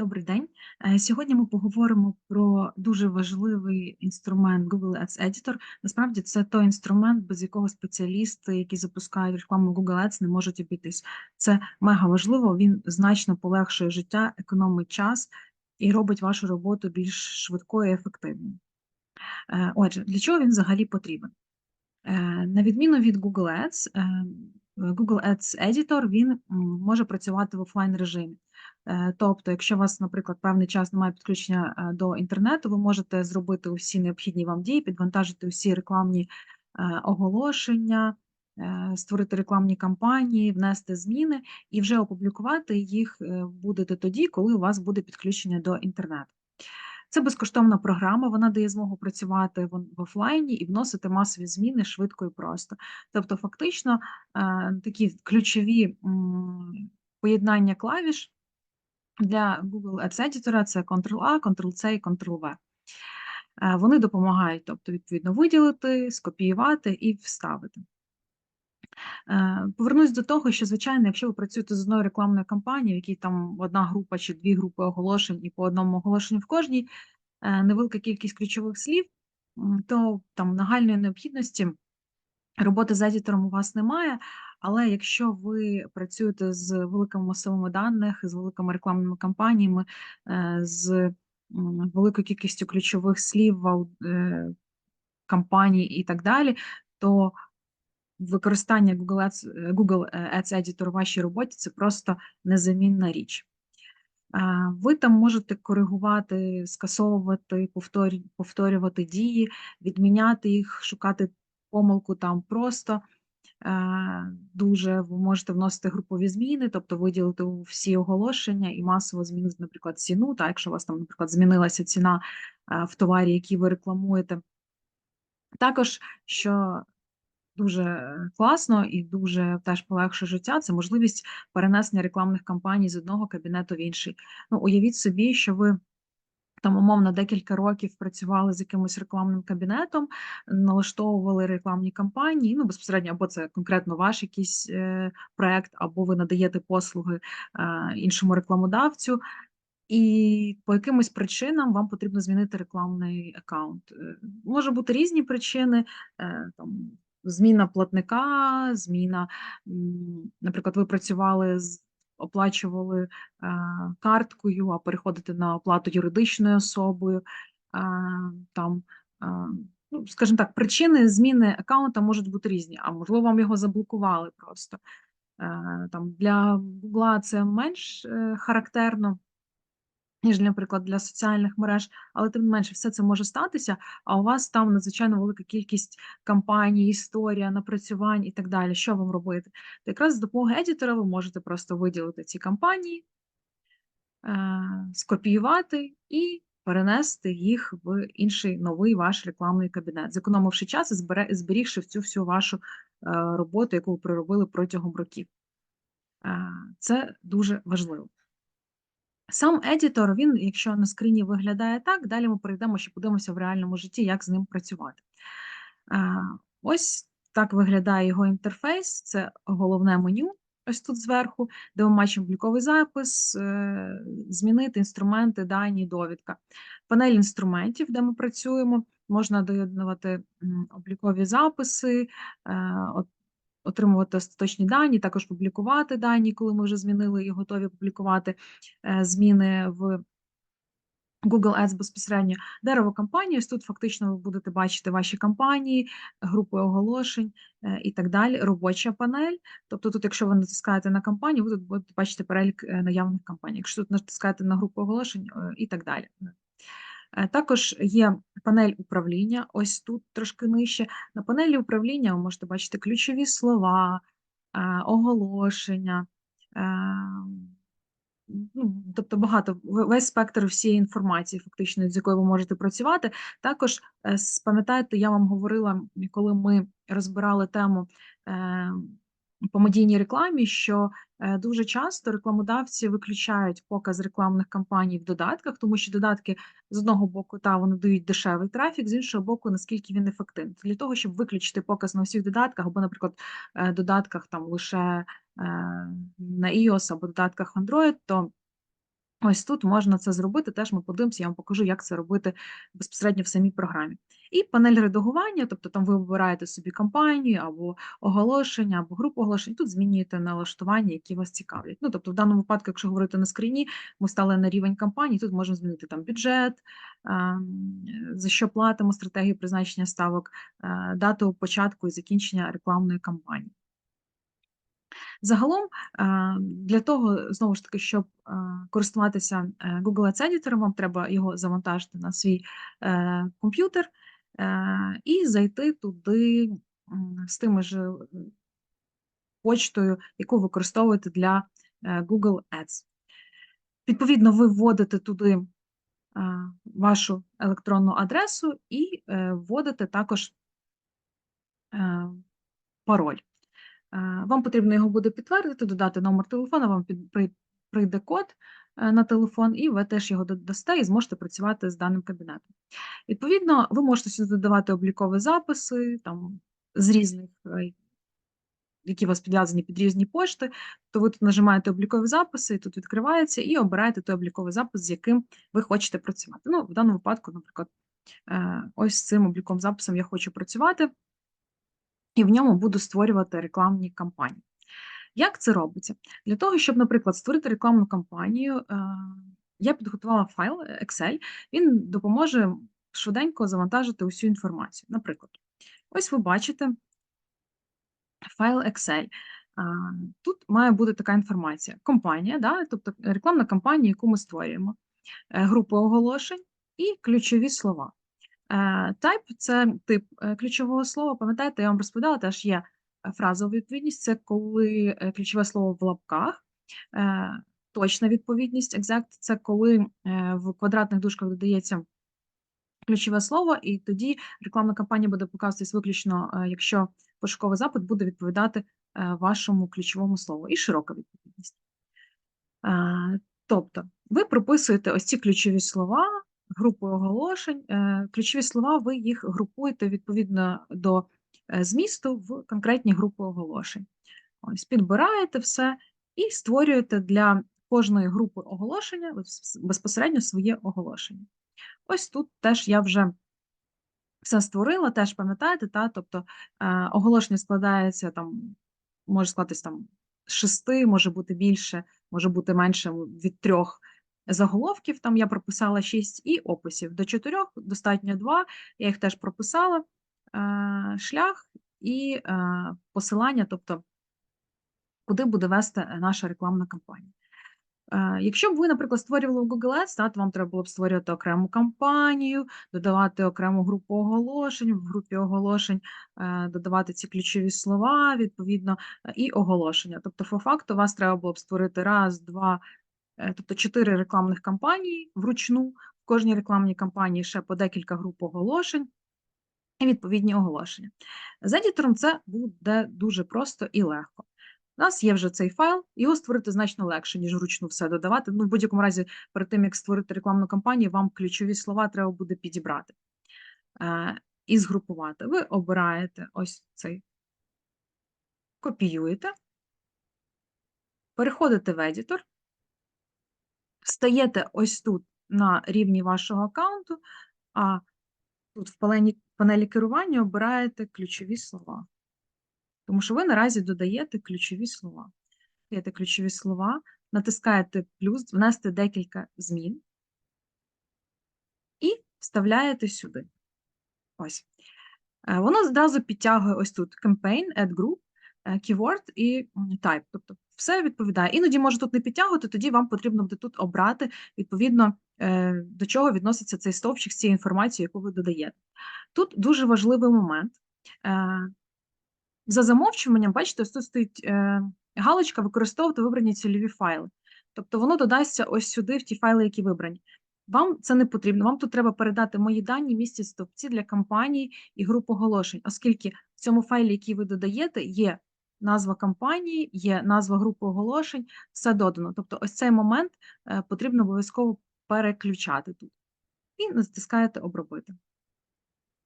Добрий день. Е, Сьогодні ми поговоримо про дуже важливий інструмент Google Ads Editor. Насправді це той інструмент, без якого спеціалісти, які запускають рекламу Google Ads, не можуть обійтись. Це мега важливо. Він значно полегшує життя, економить час і робить вашу роботу більш швидкою і ефективною. Е, Отже, для чого він взагалі потрібен? Е, На відміну від Google Ads, е, Google Ads Editor він може працювати в офлайн режимі. Е, Тобто, якщо у вас, наприклад, певний час немає підключення е, до інтернету, ви можете зробити усі необхідні вам дії, підвантажити усі рекламні е, оголошення, створити рекламні кампанії, внести зміни і вже опублікувати їх будете тоді, коли у вас буде підключення до інтернету. Це безкоштовна програма, вона дає змогу працювати в офлайні і вносити масові зміни швидко і просто. Тобто, фактично, е, такі ключові поєднання клавіш для Google Ads Editor це Ctrl-A, Ctrl-C і Ctrl-V. Е, Вони допомагають, тобто, відповідно, виділити, скопіювати і вставити. Е, Повернусь до того, що, звичайно, якщо ви працюєте з одною рекламною кампанією, в якій там одна група чи дві групи оголошень, і по одному оголошенню в кожній, е, невелика кількість ключових слів, то там нагальної необхідності роботи з едітором у вас немає. Але якщо ви працюєте з великими масовими даних, з великими рекламними кампаніями, е, з великою кількістю ключових слів, кампаній і так далі, то використання Google Ads, е, Google Ads Editor у вашій роботі це просто незамінна річ. Е, Ви там можете коригувати, скасовувати, повторю- повторювати дії, відміняти їх, шукати помилку там просто. Е, Дуже ви можете вносити групові зміни, тобто виділити всі оголошення і масово змінити, наприклад, ціну. Так, якщо у вас там, наприклад, змінилася ціна е, в товарі, який ви рекламуєте. Також, що дуже класно і дуже теж полегшує життя, це можливість перенесення рекламних кампаній з одного кабінету в інший. Ну, уявіть собі, що ви там, умовно, декілька років працювали з якимось рекламним кабінетом, налаштовували рекламні кампанії, ну, безпосередньо, або це конкретно ваш якийсь е, проект, або ви надаєте послуги е, іншому рекламодавцю, і по якимось причинам вам потрібно змінити рекламний аккаунт. Е, Може бути різні причини, е, там, зміна платника, зміна, наприклад, ви працювали з оплачували е, карткою, а переходите на оплату юридичною особою. е, Там, е, ну, скажімо так, причини зміни аккаунта можуть бути різні, а можливо, вам його заблокували просто. Там для Google це менш характерно ніж, наприклад, для соціальних мереж, але тим не менше, все це може статися, а у вас там надзвичайно велика кількість кампаній, історія, напрацювань і так далі. Що вам робити? То якраз з допомогою едітора ви можете просто виділити ці кампанії, е, скопіювати і перенести їх в інший новий ваш рекламний кабінет, зекономивши час і зберігши цю всю вашу е, роботу, яку ви проробили протягом років. Е, Це дуже важливо. Сам едітор, він, якщо на скріні виглядає так, далі ми перейдемо, ще подивимося в реальному житті, як з ним працювати. Ось так виглядає його інтерфейс, це головне меню, ось тут зверху, де ми бачимо обліковий запис, е, змінити інструменти, дані, довідка. Панель інструментів, де ми працюємо, можна доєднувати облікові записи, е, отримувати остаточні дані, також публікувати дані, коли ми вже змінили і готові публікувати е, зміни в Google Ads безпосередньо. Дерево кампанії, тут фактично ви будете бачити ваші кампанії, групи оголошень е, і так далі. Робоча панель. Тобто, тут, якщо ви натискаєте на кампанію, ви тут будете бачити перелік е, наявних кампаній. Якщо тут натискаєте на групу оголошень і так далі. Е, Також є панель управління, ось тут трошки нижче. На панелі управління ви можете бачити ключові слова, е, оголошення, е, ну, тобто багато, весь спектр всієї інформації, фактично, з якою ви можете працювати. Також пам'ятаєте, я вам говорила, коли ми розбирали тему по медійній рекламі, що е, дуже часто рекламодавці виключають показ рекламних кампаній в додатках, тому що додатки з одного боку та вони дають дешевий трафік, з іншого боку, наскільки він ефективний. Для того, щоб виключити показ на всіх додатках, або, наприклад, е, додатках там лише е, на iOS або додатках Android, то Ось тут можна це зробити, теж ми подивимося, я вам покажу, як це робити безпосередньо в самій програмі. І панель редагування, тобто там ви вибираєте собі кампанію або оголошення, або групу оголошень, тут змінюєте налаштування, які вас цікавлять. Ну, тобто, в даному випадку, якщо говорити на скріні, ми стали на рівень кампанії, тут можна змінити там бюджет, за що платимо, стратегію призначення ставок, е, дату початку і закінчення рекламної кампанії. Загалом, е, для того, знову ж таки, щоб е, користуватися е, Google Ads Editor, вам треба його завантажити на свій комп'ютер і зайти туди з тими ж почтою, яку використовуєте для Google Ads. Відповідно, ви вводите туди вашу електронну адресу і вводите також пароль. Вам потрібно його буде підтвердити, додати номер телефона, вам прийде код е, на телефон, і ви теж його додасте і зможете працювати з даним кабінетом. Відповідно, ви можете сюди додавати облікові записи там, з різних, е, які у вас підв'язані під різні пошти, то ви тут нажимаєте облікові записи, і тут відкривається, і обираєте той обліковий запис, з яким ви хочете працювати. Ну, В даному випадку, наприклад, е, ось з цим обліковим записом я хочу працювати і в ньому буду створювати рекламні кампанії. Як це робиться? Для того, щоб, наприклад, створити рекламну кампанію, е, я підготувала файл Excel, він допоможе швиденько завантажити усю інформацію. Наприклад, ось ви бачите файл Excel. Тут має бути така інформація: компанія, да, тобто рекламна кампанія, яку ми створюємо, е, групи оголошень і ключові слова. Type – це тип е, ключового слова. Пам'ятаєте, я вам розповідала, теж є е, фразова відповідність, це коли е, ключове слово в лапках. Точна відповідність, exact – це коли в квадратних дужках додається ключове слово, і тоді рекламна кампанія буде показуватись виключно, якщо пошуковий запит буде відповідати вашому ключовому слову, і широка відповідність. Тобто, ви прописуєте ось ці ключові слова групою оголошень. Е, ключові слова, ви їх групуєте відповідно до е, змісту в конкретні групи оголошень. Ось Підбираєте все і створюєте для кожної групи оголошення безпосередньо своє оголошення. Ось тут теж я вже все створила, теж пам'ятаєте, та? тобто е, оголошення складається там, може складатись там з шести, може бути більше, може бути менше від трьох заголовків, там я прописала 6 і описів. До 4 достатньо 2, я їх теж прописала, е, шлях і е, посилання, тобто куди буде вести наша рекламна кампанія. Е, якщо б ви, наприклад, створювали в Google Ads, то вам треба було б створювати окрему кампанію, додавати окрему групу оголошень, в групі оголошень додавати ці ключові слова, відповідно, і оголошення. Тобто, по факту, вас треба було б створити раз, два, Е, тобто чотири рекламних кампанії вручну, в кожній рекламній кампанії ще по декілька груп оголошень і відповідні оголошення. З едітором це буде дуже просто і легко. У нас є вже цей файл, його створити значно легше, ніж вручну все додавати. Ну, в будь-якому разі, перед тим, як створити рекламну кампанію, вам ключові слова треба буде підібрати е, і згрупувати. Ви обираєте ось цей, копіюєте, переходите в едітор, Встаєте ось тут на рівні вашого аккаунту, а тут в панелі, панелі керування обираєте ключові слова. Тому що ви наразі додаєте ключові слова. Даєте ключові слова, натискаєте плюс, внести декілька змін і вставляєте сюди. Ось. Е, воно одразу підтягує ось тут campaign, add group, е, keyword і type. Тобто все відповідає. Іноді може тут не підтягувати, тоді вам потрібно буде тут обрати, відповідно, е, до чого відноситься цей стовпчик з цією інформацією, яку ви додаєте. Тут дуже важливий момент. Е, за замовчуванням, бачите, ось тут стоїть е, галочка використовувати вибрані цільові файли. Тобто воно додасться ось сюди, в ті файли, які вибрані. Вам це не потрібно. Вам тут треба передати мої дані місці стовпці для кампанії і груп оголошень, оскільки в цьому файлі, який ви додаєте, є назва кампанії, є назва групи оголошень, все додано. Тобто, ось цей момент е, потрібно обов'язково переключати тут. І натискаєте Обробити.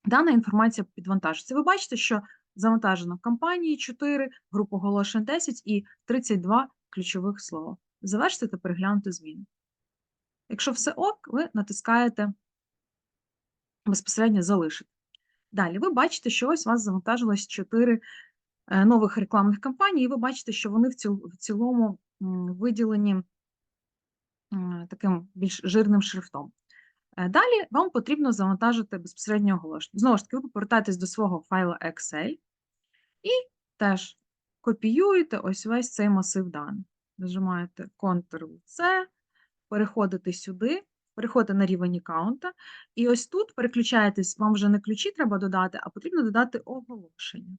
Дана інформація підвантажується. Ви бачите, що завантажено кампанії 4, група оголошень 10 і 32 ключових слова. Завершити та переглянути зміни. Якщо все ок, ви натискаєте безпосередньо залишити. Далі ви бачите, що ось у вас завантажилось 4 е, нових рекламних кампаній, і ви бачите, що вони в цілому виділені таким більш жирним шрифтом. Е, Далі вам потрібно завантажити безпосередньо оголошення. Знову ж таки, ви повертаєтесь до свого файла Excel і теж копіюєте ось весь цей масив даних. Нажимаєте Ctrl-C, переходите сюди, переходите на рівень аккаунта, і ось тут переключаєтесь, вам вже не ключі треба додати, а потрібно додати оголошення.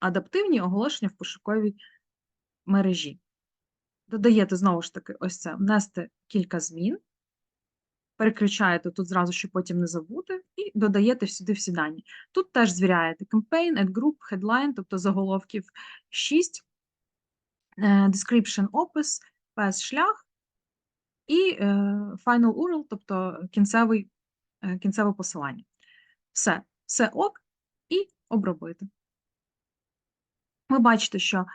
Адаптивні оголошення в пошуковій мережі. Додаєте знову ж таки ось це, внести кілька змін, переключаєте тут зразу, щоб потім не забути, і додаєте сюди всі дані. Тут теж звіряєте campaign, ad group, headline, тобто заголовків 6, е, description, опис, пес шлях і е, final URL, тобто кінцевий, е, кінцеве посилання. Все, все ок, і обробити. Ви бачите, що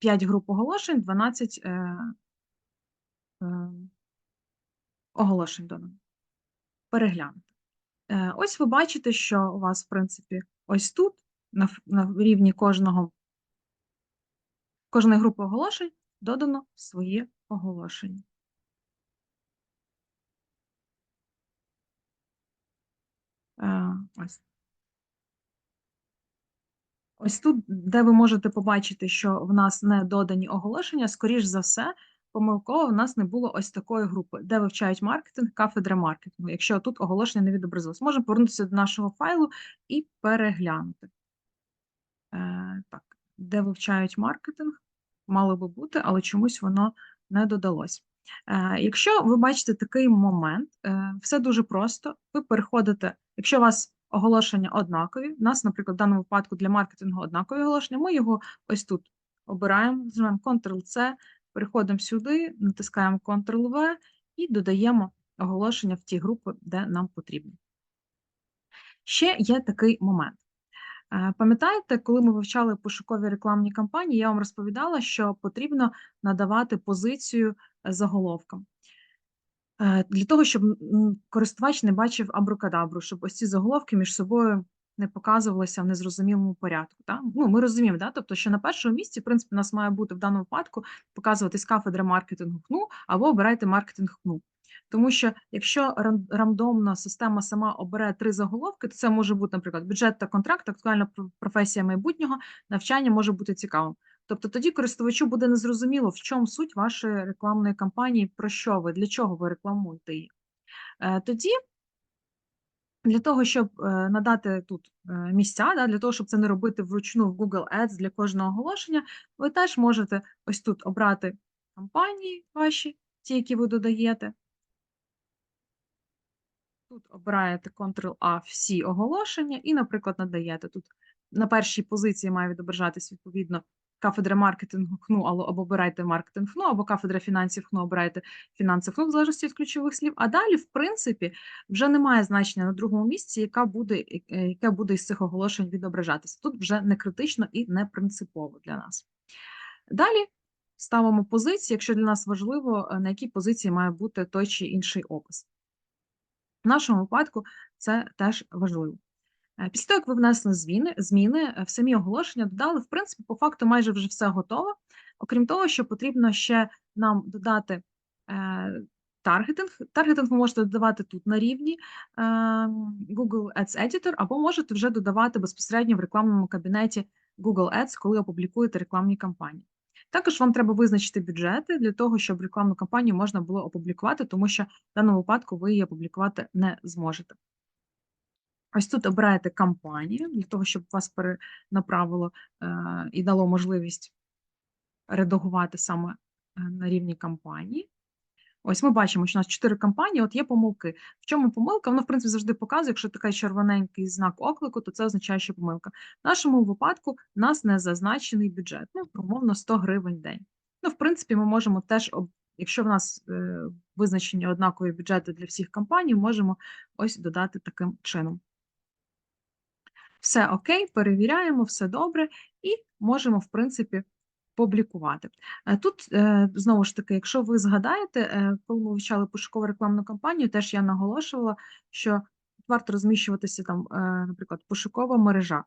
5 груп оголошень, 12 е, е, оголошень додано. Переглянути. Е, Ось ви бачите, що у вас, в принципі, ось тут, на, на рівні кожного, кожної групи оголошень, додано своє оголошення. Ось. Ось тут, де ви можете побачити, що в нас не додані оголошення, скоріш за все, помилково в нас не було ось такої групи, де вивчають маркетинг, кафедра маркетингу, якщо тут оголошення не відобразилось. Можемо повернутися до нашого файлу і переглянути. Е, так, де вивчають маркетинг, мало би бути, але чомусь воно не додалось. Е, якщо ви бачите такий момент, е, все дуже просто. Ви переходите, якщо у вас оголошення однакові, у нас, наприклад, в даному випадку для маркетингу однакові оголошення, ми його ось тут обираємо, нажимаємо Ctrl-C, переходимо сюди, натискаємо Ctrl-V і додаємо оголошення в ті групи, де нам потрібно. Ще є такий момент. Е, Пам'ятаєте, коли ми вивчали пошукові рекламні кампанії, я вам розповідала, що потрібно надавати позицію заголовкам. Е, Для того, щоб користувач не бачив абракадабру, щоб ось ці заголовки між собою не показувалися в незрозумілому порядку. Так? Ну, ми розуміємо, да? тобто, що на першому місці, в принципі, у нас має бути в даному випадку показуватись кафедра маркетингу КНУ або обирайте маркетинг КНУ. Тому що якщо ран- рандомна система сама обере три заголовки, то це може бути, наприклад, бюджет та контракт, актуальна пр- професія майбутнього, навчання може бути цікавим. Тобто тоді користувачу буде незрозуміло, в чому суть вашої рекламної кампанії, про що ви, для чого ви рекламуєте її. Е, Тоді для того, щоб е, надати тут е, місця, для того, щоб це не робити вручну в Google Ads для кожного оголошення, ви теж можете ось тут обрати кампанії ваші, ті, які ви додаєте. Тут обираєте Ctrl-A всі оголошення і, наприклад, надаєте. Тут на першій позиції має відображатись відповідно кафедра маркетингу ХНУ, або або обирайте маркетинг ХНУ, або кафедра фінансів ХНУ, обирайте фінанси ХНУ, в залежності від ключових слів. А далі, в принципі, вже немає значення на другому місці, яка буде, е, яке буде із цих оголошень відображатися. Тут вже не критично і не принципово для нас. Далі ставимо позиції, якщо для нас важливо, е, на якій позиції має бути той чи інший опис. В нашому випадку це теж важливо. Е, Після того, як ви внесли зміни, зміни е, в самі оголошення додали, в принципі, по факту майже вже все готово. Окрім того, що потрібно ще нам додати е, таргетинг. Таргетинг ви можете додавати тут на рівні Google Ads Editor, або можете вже додавати безпосередньо в рекламному кабінеті Google Ads, коли опублікуєте рекламні кампанії. Також вам треба визначити бюджети для того, щоб рекламну кампанію можна було опублікувати, тому що в даному випадку ви її опублікувати не зможете. Ось тут обираєте кампанію для того, щоб вас перенаправило е, і дало можливість редагувати саме е, на рівні кампанії. Ось ми бачимо, що у нас 4 кампанії, от є помилки. В чому помилка? Воно, в принципі, завжди показує, якщо такий червоненький знак оклику, то це означає, що помилка. В нашому випадку в нас не зазначений бюджет, ну, умовно, 100 гривень день. Ну, в принципі, ми можемо теж, якщо в нас е, визначені однакові бюджети для всіх кампаній, можемо ось додати таким чином. Все окей, перевіряємо, все добре, і можемо, в принципі, публікувати. Е, Тут е, знову ж таки, якщо ви згадаєте, е, коли ми вивчали пошукову рекламну кампанію, теж я наголошувала, що варто розміщуватися там, наприклад, пошукова мережа,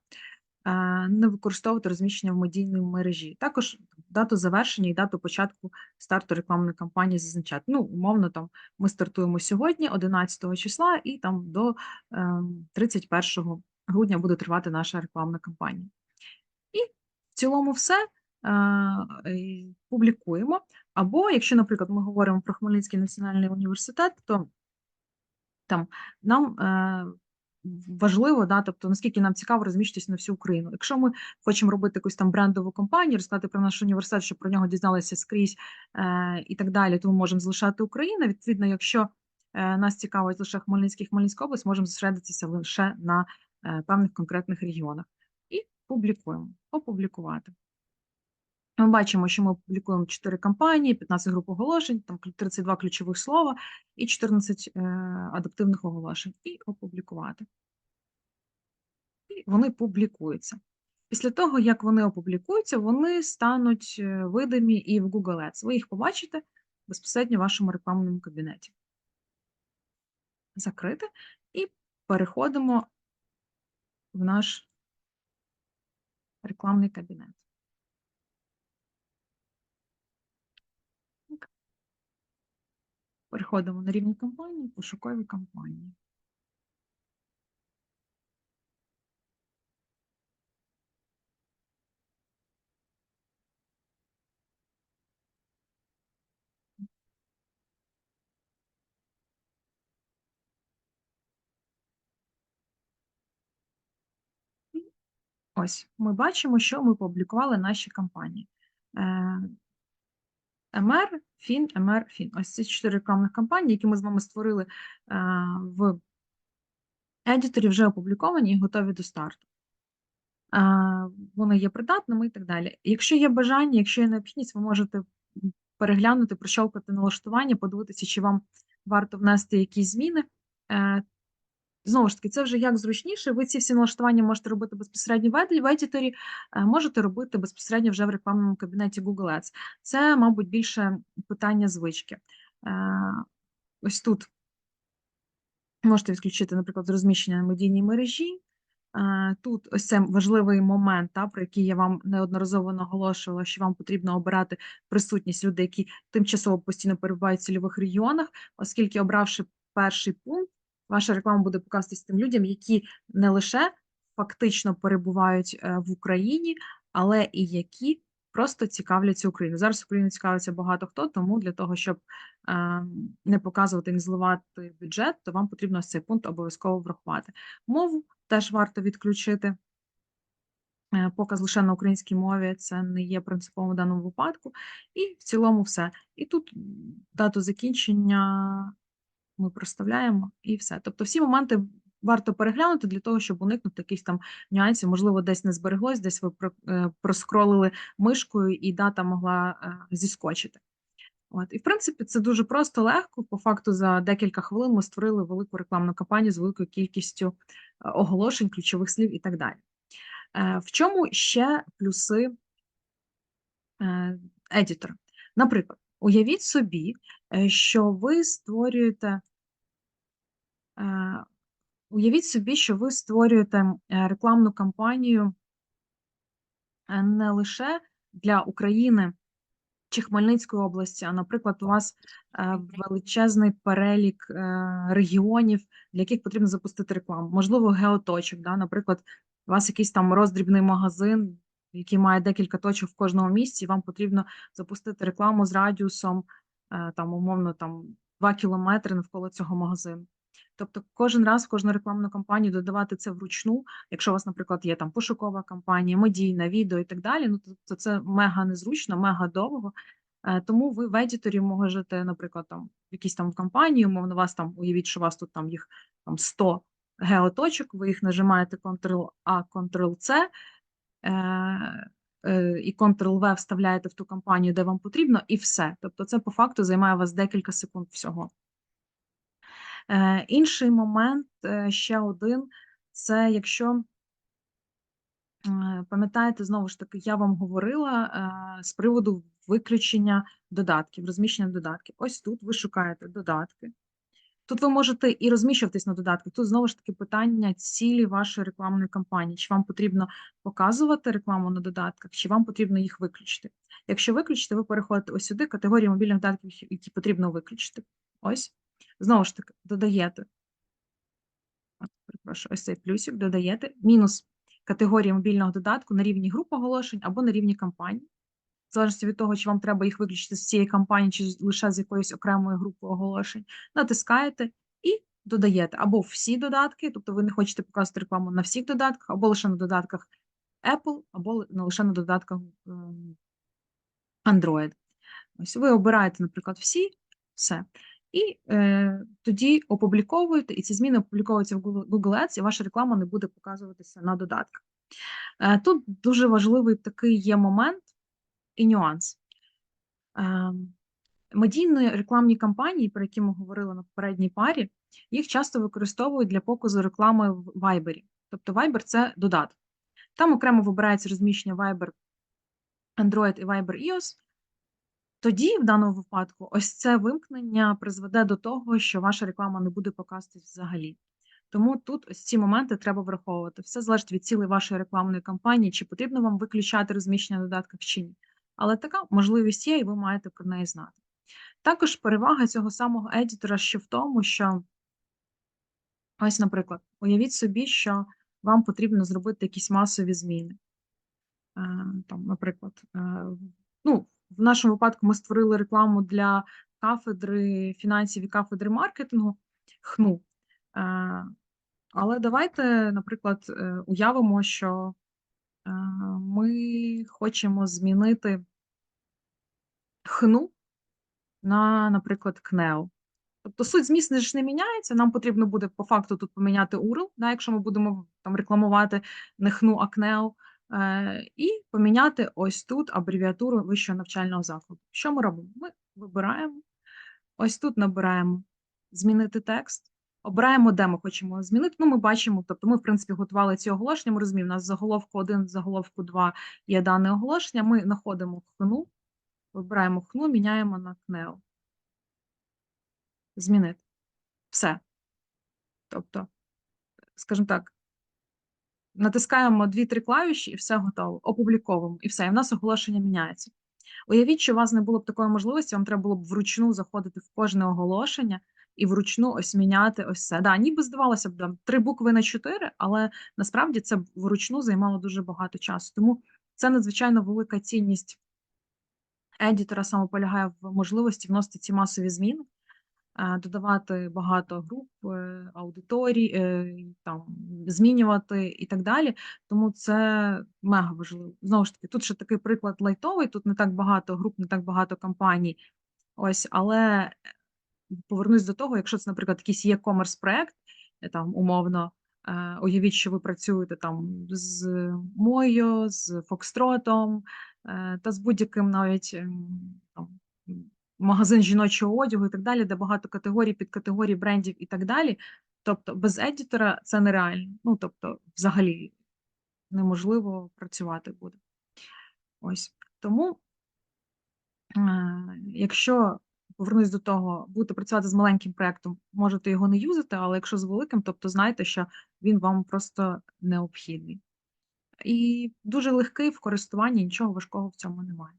не використовувати розміщення в медійній мережі. Також дату завершення і дату початку старту рекламної кампанії зазначати. Ну, умовно, там ми стартуємо сьогодні, 11 числа, і там до е, 31 грудня буде тривати наша рекламна кампанія. І в цілому все е, публікуємо. Або, якщо, наприклад, ми говоримо про Хмельницький національний університет, то там нам е, важливо, да, тобто наскільки нам цікаво розміщитися на всю Україну. Якщо ми хочемо робити якусь там брендову кампанію, розказати про наш університет, щоб про нього дізналися скрізь е, і так далі, то ми можемо залишати Україну. Відповідно, якщо е, нас цікавить лише Хмельницький Хмельницька область, можемо зосередитися лише на певних конкретних регіонах. І публікуємо, опублікувати. Ми бачимо, що ми публікуємо 4 кампанії, 15 груп оголошень, там 32 ключових слова і 14 е, адаптивних оголошень. І опублікувати. І вони публікуються. Після того, як вони опублікуються, вони стануть е, видимі і в Google Ads. Ви їх побачите безпосередньо в вашому рекламному кабінеті. Закрити і переходимо в наш рекламний кабінет. Переходимо на рівні кампанії, пошукові кампанії. Ось ми бачимо, що ми публікували наші кампанії. Е, МР, Фін, МР, Фін. Ось ці чотири рекламних кампанії, які ми з вами створили е, в едіторі, вже опубліковані і готові до старту. Е, Вони є придатними і так далі. Якщо є бажання, якщо є необхідність, ви можете переглянути, прощолкати налаштування, подивитися, чи вам варто внести якісь зміни. Знову ж таки, це вже як зручніше. Ви ці всі налаштування можете робити безпосередньо в еді- едіторі, е, можете робити безпосередньо вже в рекламному кабінеті Google Ads. Це, мабуть, більше питання звички. Е, Ось тут можете відключити, наприклад, розміщення на медійній мережі. Е, Тут ось це важливий момент, та, про який я вам неодноразово наголошувала, що вам потрібно обирати присутність людей, які тимчасово постійно перебувають в цільових регіонах, оскільки, обравши перший пункт, ваша реклама буде показуватись тим людям, які не лише фактично перебувають е, в Україні, але і які просто цікавляться Україною. Зараз Україною цікавиться багато хто, тому для того, щоб е, не показувати, не зливати бюджет, то вам потрібно цей пункт обов'язково врахувати. Мову теж варто відключити. Е, Показ лише на українській мові це не є принциповим в даному випадку. І в цілому все. І тут дату закінчення ми проставляємо і все. Тобто всі моменти варто переглянути для того, щоб уникнути якихось там нюансів. Можливо, десь не збереглось, десь ви е, проскролили мишкою і дата могла е, зіскочити. От. І в принципі це дуже просто легко. По факту за декілька хвилин ми створили велику рекламну кампанію з великою кількістю е, оголошень, ключових слів і так далі. В чому ще плюси едітора? Наприклад, уявіть собі, що ви створюєте. е, Уявіть собі, що ви створюєте е, рекламну кампанію е, не лише для України чи Хмельницької області, а, наприклад, у вас е, величезний перелік е, регіонів, для яких потрібно запустити рекламу. Можливо, геоточок. Да? Наприклад, у вас якийсь там роздрібний магазин, який має декілька точок в кожному місці, вам потрібно запустити рекламу з радіусом е, там, умовно, там 2 кілометри навколо цього магазину. Тобто кожен раз в кожну рекламну кампанію додавати це вручну, якщо у вас, наприклад, є там пошукова кампанія, медійна, відео і так далі, ну то, це мега незручно, мега довго. Е, Тому ви в едіторі можете, наприклад, там якісь там кампанії, умовно, вас там уявіть, що у вас тут там їх там 100 геоточок, ви їх нажимаєте Ctrl-A, Ctrl-C, е, е, і Ctrl-V вставляєте в ту кампанію, де вам потрібно, і все. Тобто, це по факту займає вас декілька секунд всього. Е, Інший момент, е, ще один, це якщо Е, пам'ятаєте, знову ж таки, я вам говорила, е, з приводу виключення додатків, розміщення додатків. Ось тут ви шукаєте додатки. Тут ви можете і розміщуватись на додатках. Тут знову ж таки питання цілі вашої рекламної кампанії. Чи вам потрібно показувати рекламу на додатках, чи вам потрібно їх виключити. Якщо виключити, ви переходите ось сюди, категорії мобільних додатків, які потрібно виключити. Ось. Знову ж таки, додаєте. Перепрошую, ось цей плюсик, додаєте мінус категорії мобільного додатку на рівні груп оголошень або на рівні кампаній. Залежності від того, чи вам треба їх виключити з цієї кампанії, чи лише з якоїсь окремої групи оголошень, натискаєте і додаєте або всі додатки, тобто ви не хочете показувати рекламу на всіх додатках, або лише на додатках Apple, або лише на додатках ем, Android. Ось ви обираєте, наприклад, всі, все. І е, тоді опубліковуєте, і ці зміни опубліковуються в Google Ads, і ваша реклама не буде показуватися на додатках. Е, Тут дуже важливий такий є момент і нюанс. Е, Медійні рекламні кампанії, про які ми говорили на попередній парі, їх часто використовують для показу реклами в Viber. Тобто Viber – це додаток. Там окремо вибирається розміщення Viber Android і Viber iOS. Тоді, в даному випадку, ось це вимкнення призведе до того, що ваша реклама не буде показуватись взагалі. Тому тут ось ці моменти треба враховувати. Все залежить від цілей вашої рекламної кампанії, чи потрібно вам виключати розміщення на додатках чи ні. Але така можливість є, і ви маєте про неї знати. Також перевага цього самого едітора ще в тому, що, ось, наприклад, уявіть собі, що вам потрібно зробити якісь масові зміни. Е, там, Наприклад, е, ну, в нашому випадку ми створили рекламу для кафедри фінансів і кафедри маркетингу ХНУ. Е, але давайте, наприклад, уявимо, що ми хочемо змінити ХНУ на, наприклад, КНЕО. Тобто суть зміст ж не міняється, нам потрібно буде по факту тут поміняти URL, да, якщо ми будемо там рекламувати не ХНУ, а КНЕО, е, і поміняти ось тут абревіатуру вищого навчального закладу. Що ми робимо? Ми вибираємо, ось тут набираємо змінити текст, обираємо, де ми хочемо змінити. Ну, ми бачимо, тобто ми, в принципі, готували ці оголошення, ми розуміємо, у нас заголовку 1, заголовку 2 є дане оголошення, ми знаходимо ХНУ, Вибираємо хну, міняємо на КНЕО. Змінити. Все. Тобто, скажімо так, натискаємо дві-три клавіші і все готово. Опубліковуємо. І все. І в нас оголошення міняється. Уявіть, що у вас не було б такої можливості, вам треба було б вручну заходити в кожне оголошення і вручну ось міняти ось це. Да, ніби здавалося б, там, три букви на чотири, але насправді це вручну займало дуже багато часу. Тому це надзвичайно велика цінність едітора саме полягає в можливості вносити ці масові зміни, е, додавати багато груп, е, аудиторій, е, там, змінювати і так далі. Тому це мега важливо. Знову ж таки, тут ще такий приклад лайтовий, тут не так багато груп, не так багато компаній. Ось, але повернусь до того, якщо це, наприклад, якийсь є комерс проект там умовно. Уявіть, що ви працюєте там з Мойо, з Фокстротом, Е, та з будь-яким навіть ем, там, магазин жіночого одягу і так далі, де багато категорій, підкатегорій брендів і так далі. Тобто без едітора це нереально. Ну, тобто, взагалі неможливо працювати буде. Ось. Тому, е, якщо повернусь до того, будете працювати з маленьким проєктом, можете його не юзати, але якщо з великим, тобто знайте, що він вам просто необхідний і дуже легкий в користуванні, нічого важкого в цьому немає.